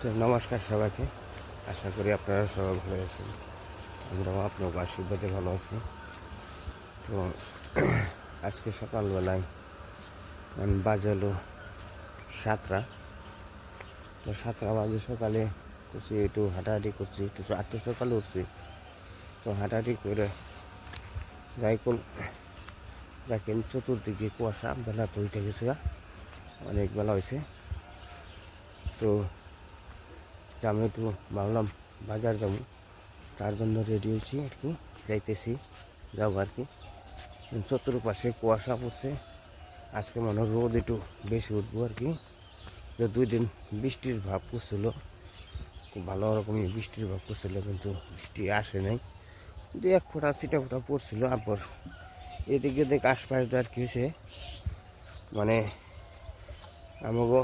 তো নমস্কার সবাইকে। আশা করি আপনারা সবাই ভালো আছেন। আমরাও আপনার আশীর্বাদে ভালো আছি। তো আজকে সকালবেলায় মানে বাজে হলো সাতটা। তো সাতটা বাজে সকালে করছি একটু হাঁটাহাঁটি করছি, একটু আটটা সকালে উঠছি। তো হাঁটাহাঁটি করে যাই কোন দেখেন চতুর্দিকে কুয়াশা, বেলা উঠে গেছে অনেক বেলা হয়েছে। তো যে আমি একটু ভাবলাম বাজার যাব। তার জন্য রেডি হয়েছি আর কি, যাইতেছি যাব আর কি। চতুর্পাশে কুয়াশা পড়ছে। আজকে মনে হয় রোদ একটু বেশি উঠবো আর কি। দুই দিন বৃষ্টির ভাব করছিল, খুব ভালো রকমই বৃষ্টির ভাব করছিল, কিন্তু বৃষ্টি আসে নাই। দু এক ফোঁটা ছিটা ফোঁটা পড়ছিল, আবার এদিকে দেখ আশপাশ আর কি হয়েছে। মানে আমাকে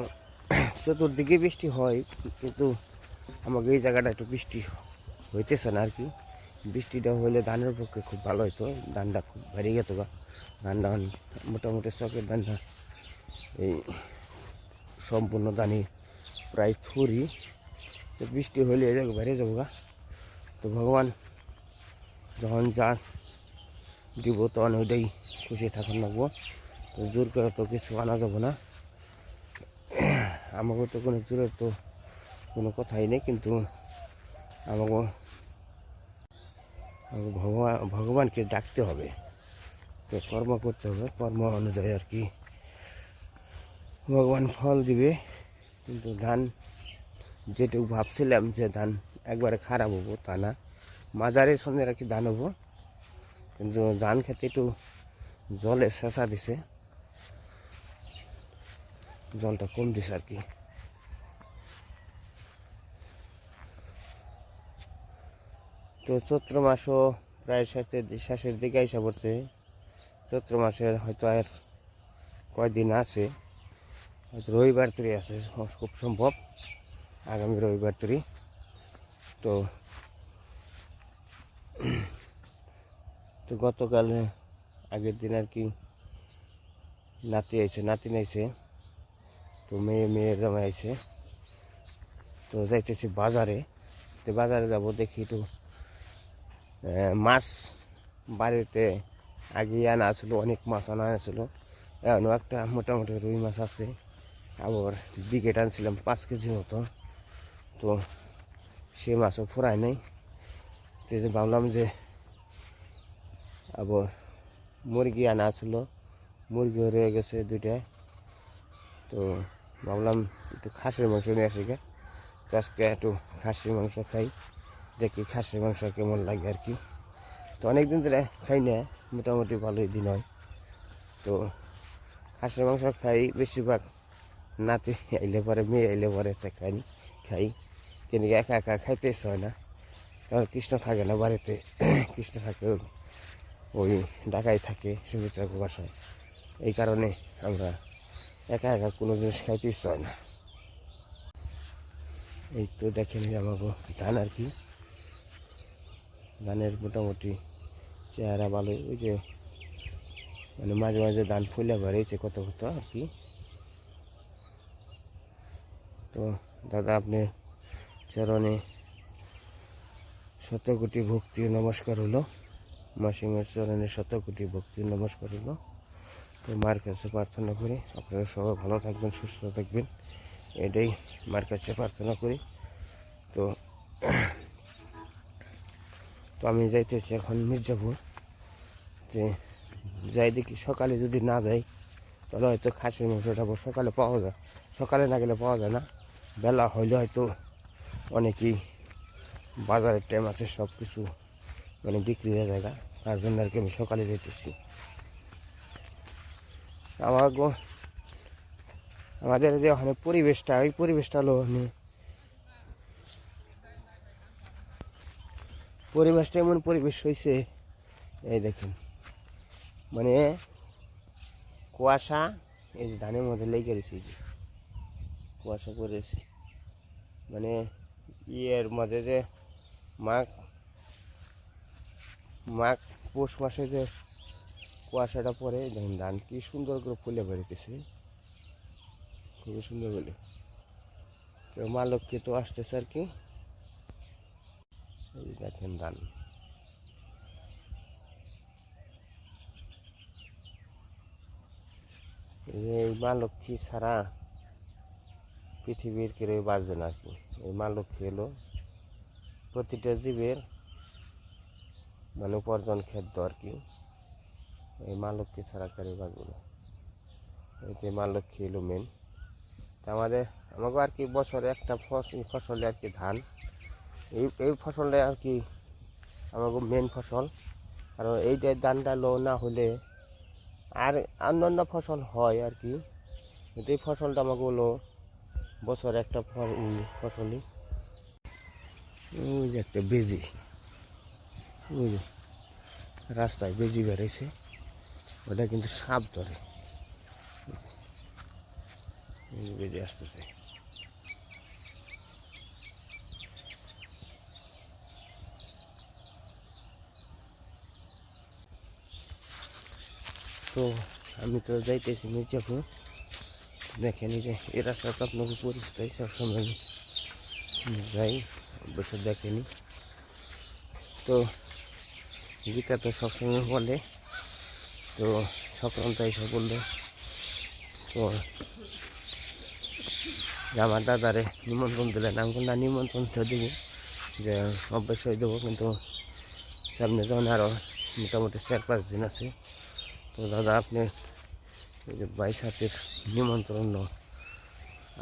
চতুর্দিকে বৃষ্টি হয়, কিন্তু আমাকে এই জায়গাটা একটু বৃষ্টি হইতেছে না আর কি। বৃষ্টিটা হলে ধানের পক্ষে খুব ভালো হতো ধানটা খুব বেড়ে যেত গা। ধানটা মোটামুটি চকের ধানটা এই সম্পূর্ণ ধানি প্রায় থুরি। তো বৃষ্টি এই জায়গা বেড়ে যাব গা। তো ভগবান যখন যা দিব তখন ওইটাই খুশি থাকুন লাগবো তো জোর করে তো কিছু আনা যাব না। আমাকে তো কোনো জোরের তো কোনো কথাই নেই, কিন্তু আমাকে ভগবান ভগবানকে ডাকতে হবে। তো কর্ম করতে হবে, কর্ম অনুযায়ী আর কি। ভগবান ফল দিবে, কিন্তু ধান যেটুকু ভাবছিলাম যে ধান একবারে খারাপ হব, তা না। মাজারের সঙ্গে আর কি ধান হব, কিন্তু ধান খেতে একটু জলে শেষা দিছে। জলটা কম দিছে আর কি। তো চৈত্র মাসও প্রায় শেষের শেষের দিকে এসে পড়ছে। চৈত্র মাসের হয়তো আর কয়দিন আছে। হয়তো রবিবার তরি আছে খুব সম্ভব। আগামী রবিবার তরি। তো তো গতকাল আগের দিন আর কি নাতি আইছে, নাতি নাইছে। তো মেয়ে, মেয়ের জামাই আইছে। তো যাইতেছি বাজারে। তো বাজারে যাব, দেখি একটু মাছ বাড়িতে আগে আনা আসলো অনেক মাছ আনা আসলো এখনও একটা মোটামুটি রুই মাছ আছে। আবার বিকেট আনছিলাম পাঁচ কেজি মতো। তো সে মাছও ফুরায় নাই। তো যে ভাবলাম যে আবার মুরগি আনা আসলো মুরগিও রয়ে গেছে দুইটা। তো ভাবলাম একটু খাসির মাংস নিয়ে আসি গে। আজকে একটু খাসির মাংস খাই। দেখি খাসির মাংস কেমন লাগে আর কি। তো অনেক দিন ধরে খাই না, মোটামুটি ভালোই দিন হয়। তো খাসির মাংস খাই, বেশিরভাগ নাতি আইলে পরে, মেয়ে আইলে পরে খাই খাই। কিন্তু একা একা খাইতে হয় না। কারণ কৃষ্ণ থাকে না বাড়িতে, কৃষ্ণ থাকে ওই ঢাকায় থাকে, সুমিত্রা বাসায়। এই কারণে আমরা একা একা কোনো জিনিস খাইতে ইচ্ছা হয় না। এই তো দেখেন আমাকে ধান আর কি। ধানের মোটামুটি চেহারা ভালো, ওই যে মানে মাঝে মাঝে ধান ফুলে বেরিয়েছে কত কত আর কি। তো দাদা, আপনি চরণে শত কোটি ভক্তি নমস্কার হলো। মাসিমের চরণে শত কোটি ভক্তি নমস্কার হলো। তো মার কাছে প্রার্থনা করি, আপনারা সবাই ভালো থাকবেন, সুস্থ থাকবেন। এটাই মার কাছে প্রার্থনা করি। তো তো আমি যাইতেছি এখন মির্জাপুর। যে যাই দেখি সকালে যদি না যাই, তাহলে হয়তো খাসির মাংসটা সকালে পাওয়া যায়। সকালে না গেলে পাওয়া যায় না। বেলা হইলে হয়তো অনেকেই বাজারের টাইম আছে সব কিছু মানে বিক্রি হয়ে যায় গা। তার জন্য আর কি আমি সকালে যেতেছি আমার আমাদের যে ওখানে পরিবেশটা ওই পরিবেশটা হলো মানে পরিবেশটা এমন পরিবেশ হয়েছে এই দেখেন মানে কুয়াশা, এই যে ধানের মধ্যে লেগে রয়েছে কুয়াশা পড়েছে মানে ইয়ের মধ্যে যে মাঘ মাঘ পৌষ মাসে যে কুয়াশাটা পরে দেখেন ধান কি সুন্দর করে ফুলে বেরোতেছে খুবই সুন্দর বলে। তো মা লক্ষ্মী তো আসতেছে আর কি। দেখেন ধান। এই মা লক্ষ্মী ছাড়া পৃথিবীর কেউ বাঁচবে না কি। এই মা লক্ষ্মী হলো প্রতিটা জীবের মানে উপার্জন খাদ্য আর কি। এই মা লক্ষ্মী ছাড়া কেউ বাঁচবে না। এই যে মা লক্ষ্মী এলো মেন তা আমাদের আমাকে আর কি বছরে একটা ফসল ফসলে আর কি ধান এই এই ফসলটা আর কি আমাকে মেন ফসল। আর এইটা ধানটা লো না হলে আর অন্যান্য ফসল হয় আর কি। কিন্তু এই ফসলটা আমাকে হলো বছরে একটা ফসলই। ওই যে একটা বেজি, ওই যে রাস্তায় বেজি বেড়েছে, ওটা কিন্তু সাপ ধরে। বেজে আসতেছে। তো আমি তো যাইতেছি মির্জাপুর। দেখেন এই যে এই রাস্তা তো আপনাকে পরিচিত সবসময় আমি যাই, অবশ্য দেখেনি। তো গীতা তো সবসময় বলে, তো সংক্রান্ত এসে বললে, তো আমার দাদারে নিমন্ত্রণ দিলেন, আমি না, নিমন্ত্রণ তো দেবো, যে অবশ্যই দেবো, কিন্তু সামনে যখন আরও মোটামুটি চার পাঁচ দিন আছে। তো দাদা, আপনি এই যে বাইশ হাতের নিমন্ত্রণ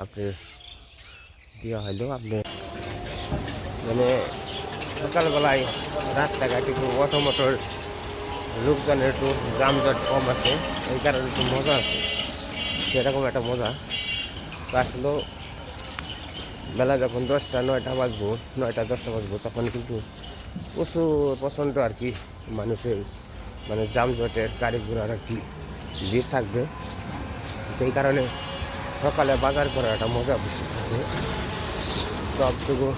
আপনি দেওয়া হলো, আপনি মানে সকালবেলায় রাস্তাঘাটে একটু অটো মোটর লোকজনের একটু যানজট কম আছে, এই কারণে একটু মজা আছে, সেরকম একটা মজা। তো আসলে বেলা যখন দশটা, নয়টা বাজবো, নয়টা, দশটা বাজবো, তখন কিন্তু প্রচুর প্রচণ্ড আর কি মানুষের মানে যানজটের গাড়ি ঘোড়ার কি ভিড় থাকবে। তো এই কারণে সকালে বাজার করার একটা মজা বেশি থাকে সবটুকু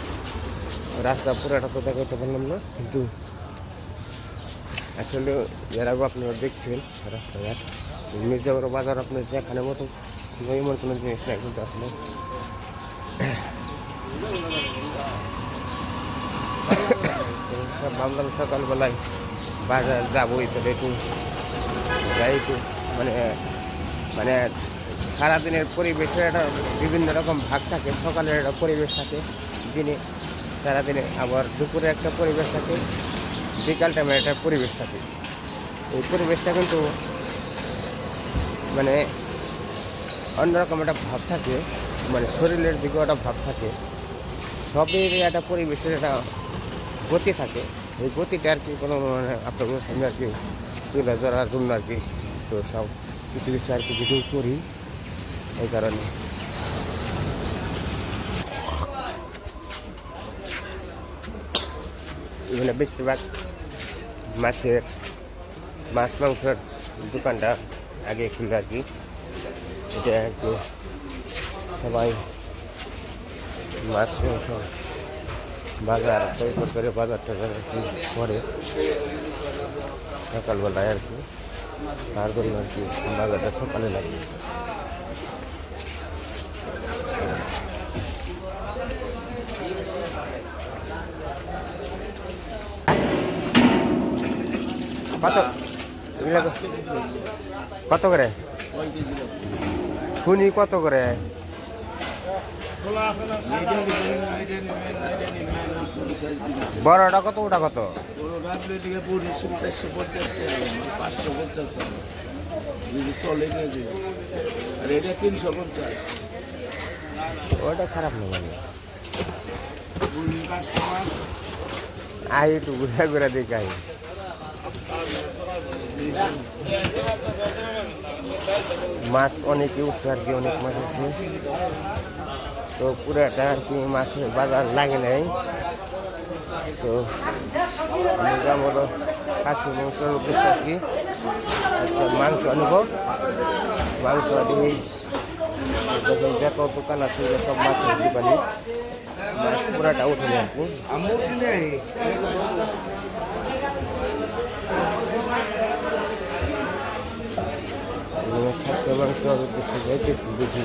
রাস্তা পুরোটা তো দেখাতে পারলাম না, কিন্তু আসলে এর আগে আপনারা দেখছেন রাস্তাঘাট। মির্জাপুর বাজার আপনার দেখানোর মতো এমন কোনো জিনিস নাই, কিন্তু আসলে সব ভাবলাম সকালবেলায় বাজার যাবোই তাহলে একটু, যাই একটু মানে মানে সারাদিনের পরিবেশের একটা বিভিন্ন রকম ভাগ থাকে, সকালের একটা পরিবেশ থাকে, দিনে, সারাদিনে আবার দুপুরে একটা পরিবেশ থাকে, বিকাল টাইমে একটা পরিবেশ থাকে। এই পরিবেশটা কিন্তু মানে অন্যরকম একটা ভাব থাকে মানে শরীরের দিকেও একটা ভাব থাকে, সবেরই একটা পরিবেশের একটা গতি থাকে। এই গতিটা আর কি কোনো মানে আপনার সামনে আর কি তুলে ধরার জন্য আর কি। তো সব কিছু কিছু আর কি ভিডিও করি এই কারণে। এখানে বেশিরভাগ মাছের, মাছ মাংসের দোকানটা আগে খুলে আর কি। এটা একটু সবাই মাছ মাংস বাজার তৈরি করে বাজার টাজার আর কি করে? সকালবেলায় আর কি। তার জন্য আর কি বাজারটা সকালে লাগে কত? কত? করে? খুনি কত করে? বড়টা কত, ওটা কত? চারশো পঞ্চাশ ওটা খারাপ না কাস্টমার আই একটু ঘুরে ঘুরে দেখি আই মাছ অনেকই উঠছে আর কি অনেক মাছ আছে। তো পুরাটা আর কি মাছের বাজার লাগে নাই। তো হলো খাসি মাংসের উদ্দেশ্যে কি আজকে মাংস আনব। মাংস আনি, দেখুন যত দোকান আছে সব মাছের দোকানি মাছ পুরাটা উঠে আর কি খাসি, মাংস উদ্দেশ্যে যাইতেছি দেখি।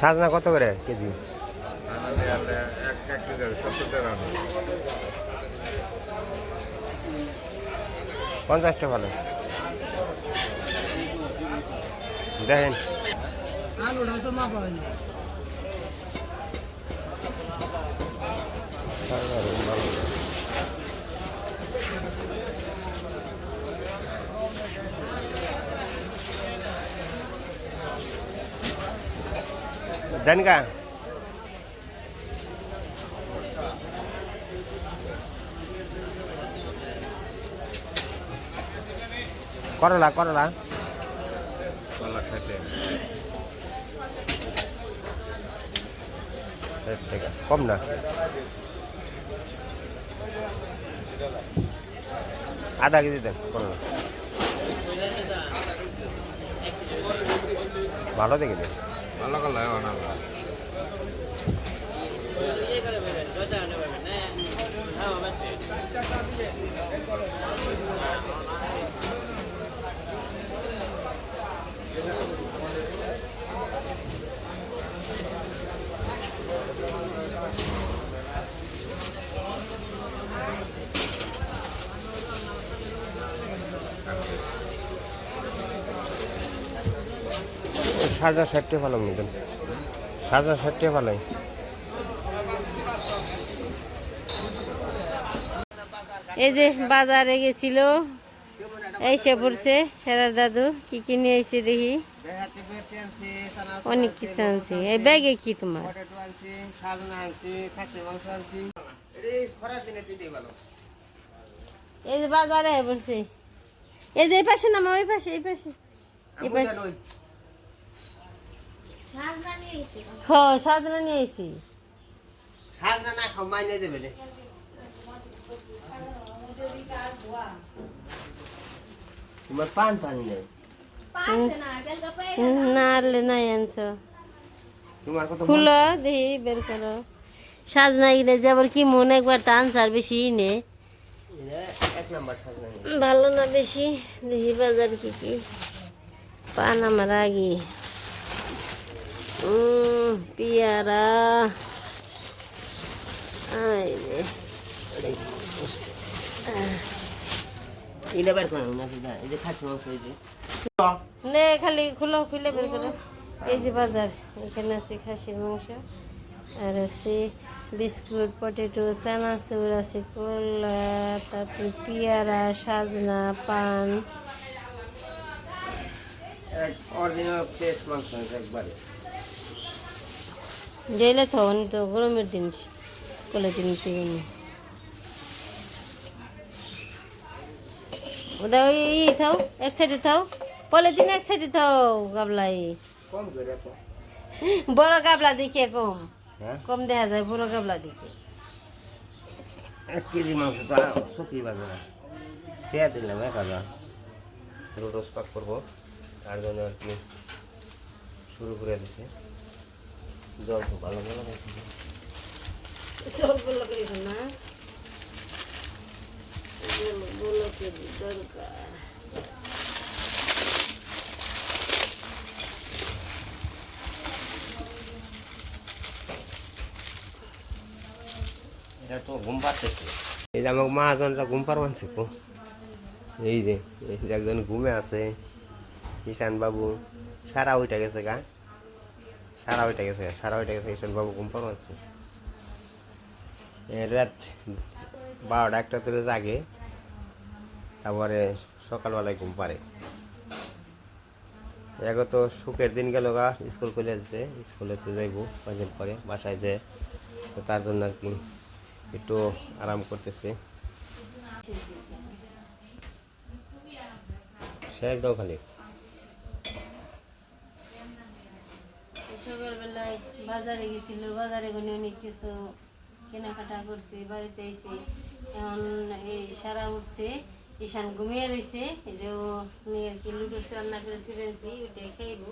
সাজনা কত করে কেজি? পঞ্চাশটা ভালো দেখেন। আলুটা দেন কা করলা করলা ষাট টাকা কম না আধা কেজি দেন করলা ভালো দেখে দেন ভালো করলে সাজা ষাটটে ভালো নিতেন সাজা ষাটটে ভালোই এই যে বাজারে গেছিল, এসে পড়ছে সেরার দাদু, কি কি নিয়ে এসে দেখি? অনেক কিছু আনছে। এই ব্যাগে কি তোমার? এই যে বাজারে পড়ছে এই যে এই পাশে নামা ওই পাশে, এই পাশে। এই পাশে। হ সাজনা নিয়ে এসি সাজনা না খাও মাইনে যাবে রে তোমার পান পানি নেই। না আনলে নাই আনছো। তোমার খুলো দেখি বের করো। সাজনা গেলে যাবার কি মনে একবার টান চার বেশি নে। এক নাম্বার সাজনা নেই ভালো না বেশি দেখি বাজার কি কি। পান আমার আগে। পেয়ারা। এটা বের করো না এই যে খাসি মাংস এই যে। নে খালি খুলো খুলে বের করো। এই যে বাজার এখানে আছে খাসির মাংস। আর আছে বিস্কুট পটেটো চানাচুর আছে কলা তারপরে পেয়ারা সাজনা পান। অরিজিনাল ফ্রেশ মাংস একবারে। থাও নি তো গরমের জিনিস কলে দিন থেকে ওটা ওই ই থাও এক সাইডে থাও। পলিথিন এক সাইডে থাও গাবলাই। বড় গাবলা দেখে কম। হ্যাঁ? কম দেখা যায় বড় গাবলা দেখে। এক কেজি মাংস তো সকি বাজে না। দিলাম এক হাজার। রোজ পাক করব। তার জন্য আর কি শুরু করে দিছে জল তো ভালো ভালো খাইছে। সব বলো না? বলো কি দরকার। এটা তো ঘুম পাচ্ছে। এই যে আমাকে ঘুম তো এই যে এই যে একজন ঘুমে আছে ঈশান বাবু সারা ওইটা গেছে গা। সারা ওইটা গেছে সারা ওইটা গেছে ঈশান বাবু ঘুম পার মানছে রাত বারোটা একটা তুলে জাগে তারপরে সকালবেলায় ঘুম পারে এগো তো সুখের দিন গেল গা, স্কুল খুলে দিচ্ছে স্কুলে তো যাইবো কয়েকদিন পরে, বাসায় যে, তো তার জন্য আর কি একটু আরাম করতেছে। শেষ দাও খালি। সকালবেলায় বাজারে গেছিল, বাজারে গনে অনেক কিছু কেনাকাটা করছে, বাড়িতে এসে এখন এই সারা উঠছে, ঈশান ঘুমিয়ে রয়েছে এই যে ও আর কি লুডুস রান্না করে ফিরেছি ওটাই খাইবো।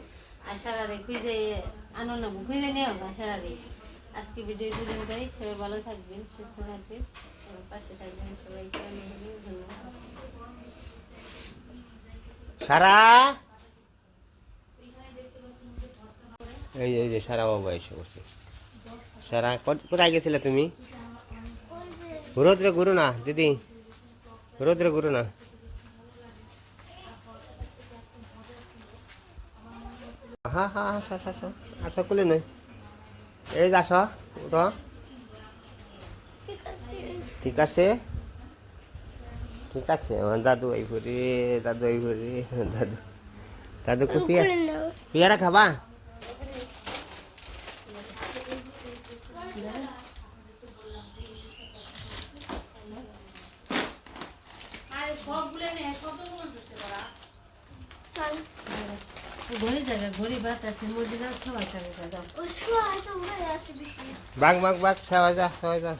আর সারারে খুঁজে আনো না খুঁজে নিয়ে হোক সারারে। আজকে ভিডিও পর্যন্তই, সবাই ভালো থাকবেন, সুস্থ থাকবেন পাশে থাকবেন, সবাইকে ধন্যবাদ। সারা! এই যে- এই যে সারা বাবা এসে বসে সারা কোথায় গেছিলে তুমি? রোদ্র গুরু না দিদি। রোদ্র গুরু না। হ্যাঁ হ্যাঁ আসো আসো আসো। কুলে নয় এই যে আসো উঠো। ঠিক আছে। ঠিক আছে আমার দাদু এই ভরি দাদু এই ভরি দাদু। দাদু পিয়ারা খাবা? জায়গা মধ্যে যাও সবাই বাঘ বাঘ বাঘ সবাই যা সবাই যা।